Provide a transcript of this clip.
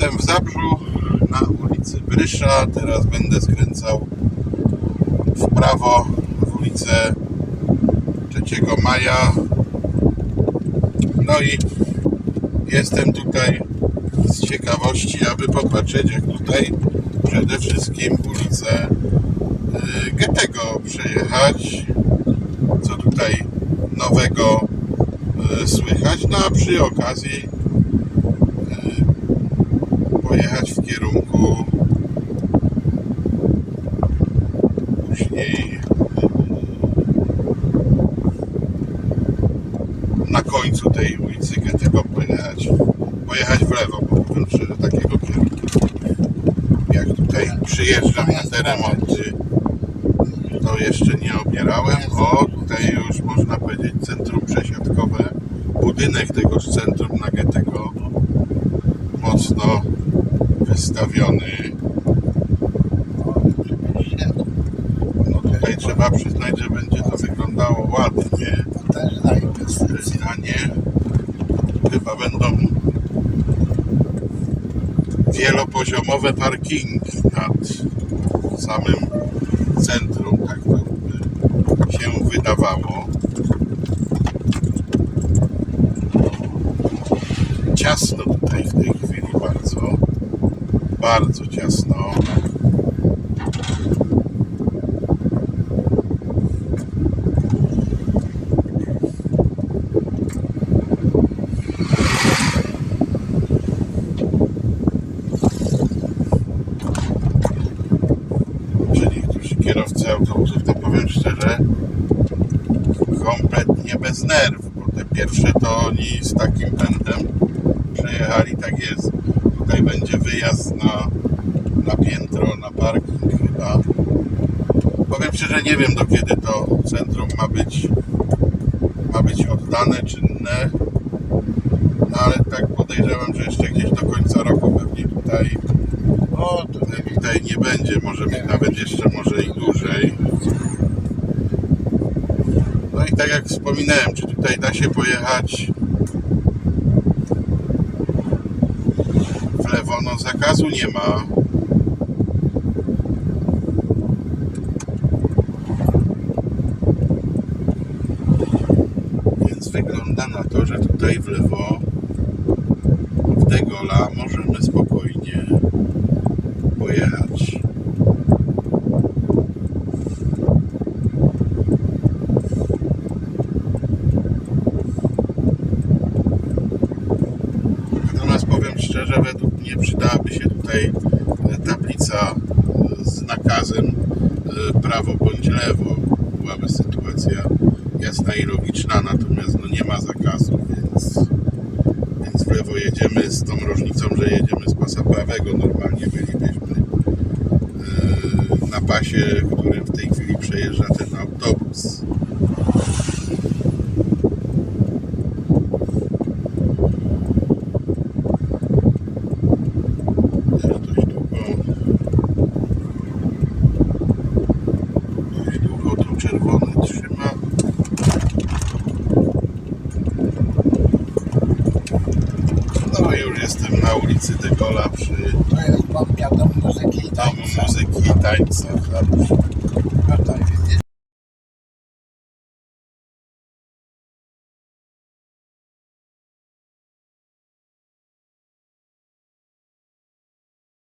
Jestem w Zabrzu na ulicy Brysza. Teraz będę skręcał w prawo w ulicę 3 Maja. No i jestem tutaj z ciekawości, aby popatrzeć, jak tutaj przede wszystkim ulicę y, Goethego przejechać. Co tutaj nowego y, słychać. No a przy okazji y, pojechać w kierunku. Później y, na końcu tej ulicy Goethego pojechać pojechać w lewo, bo powiem szczerze takiego kierunku. Jak tutaj przyjeżdżam na te remonty to jeszcze nie obierałem. O tutaj już można powiedzieć centrum przesiadkowe budynek tegoż centrum na Goethego mocno wystawiony no tutaj trzeba przyznać, że będzie to wyglądało ładnie Potężna inwestycja. a nie chyba będą wielopoziomowe parkingi nad samym centrum, tak to by się wydawało. Ciasno tutaj w tej chwili bardzo, bardzo ciasno. kierowcy autobusów, to powiem szczerze, kompletnie bez nerw, bo te pierwsze to oni z takim pędem przejechali, tak jest. Tutaj będzie wyjazd na, na piętro, na parking chyba. Powiem szczerze, nie wiem do kiedy to centrum ma być, ma być oddane, czynne. No ale tak podejrzewam, że jeszcze gdzieś do końca roku pewnie tutaj O, to Tutaj nie będzie, może być nawet jeszcze może i dłużej. No i tak jak wspominałem, czy tutaj da się pojechać No zakazu nie ma. Więc wygląda na to, że tutaj w lewo w Degola możemy spokojnie pojechać. Natomiast według mnie przydałaby się tutaj e, tablica e, z nakazem e, prawo bądź lewo. Byłaby sytuacja jasna i logiczna, natomiast no nie ma zakazu, więc, więc w lewo jedziemy z tą różnicą, że jedziemy z pasa prawego. Normalnie bylibyśmy na pasie, którym w tej chwili przejeżdża ten autobus. Czerwony trzyma. No i już jestem na ulicy Degola przy to jest bombia dom muzyki i domu tańca. muzyki i tańca.